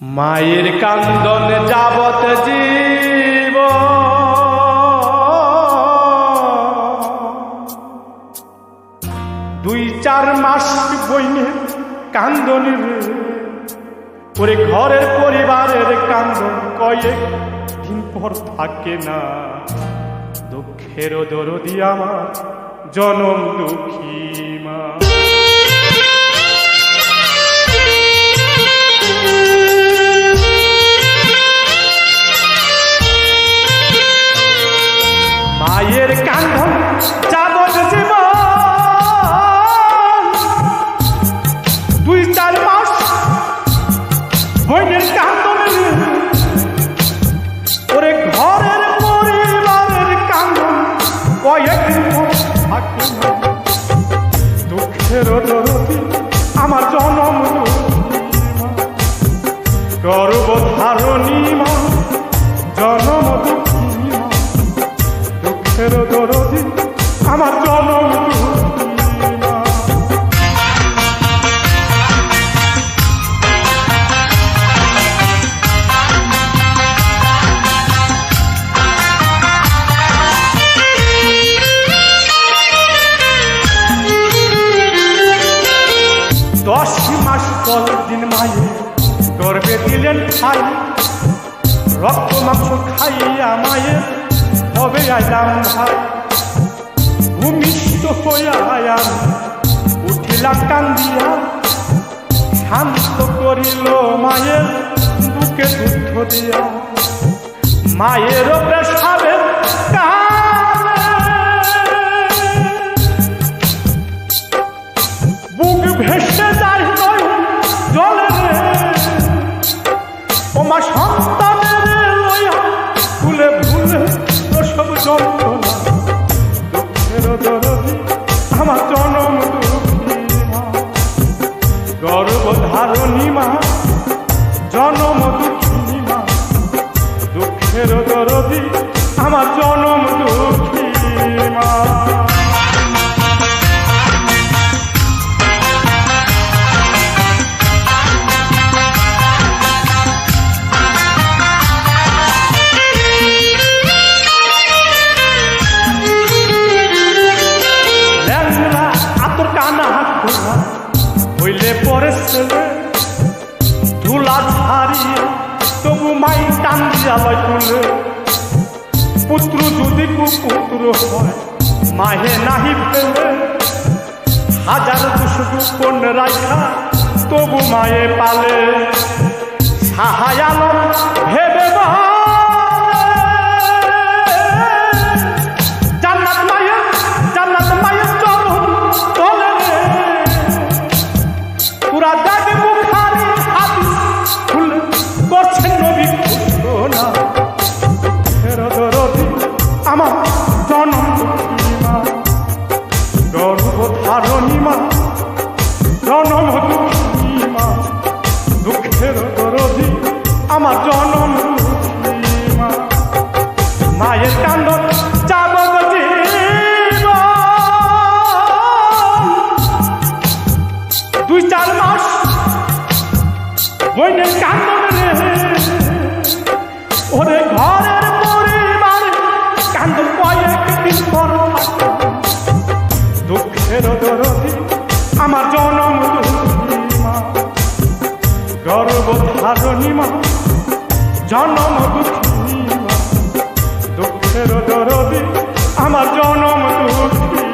মায়ের কান্দন যাবত জীব। দুই চার মাস বইনে কান্দন ওরে ঘরের পরিবারের কান্দন কয়েক দিন পর থাকে না। দুঃখের দরদি আমার, জনম দুঃখী মা। গর্বধারণী মা জনম দুঃখী দুঃখের দরদি আমার জনম দশ মাস পর দিন মায়ে গর্বে দিলেন খাই। রক্ত মাংস খাইয়া মায়ে হবে আইলাম ভাই। ভূমিষ্ঠ হইয়া আয়াম, উঠিলাম কান্দিয়া। শান্ত করিল মায়ের বুকে দুঃখ দিয়া। মায়ের প্রেসাবে বুক প্রসব যন্ত্রণা দুঃখের দরদি আমার জনম গর্ব ধারণী মা জনম দুঃখিনী মা দুঃখের দরদি, আমার জনম টান তুলে পুত্র যদি কুপুত্র হয়, মাহে নাহি ফেলে। হাজার দুশো রাখা তবু মায়ে পালে। গর্ভধারণী জনম দুঃখী দুঃখের দরদি আমার জনম দুঃখী মায়ের কান্দন যাবত দুই চার মাস বইনের কান্দন দরদি আমার জনম মা গর্ভধারণী মা জনম দুঃখী মা দুঃখের দরদি আমার জনম দুঃখী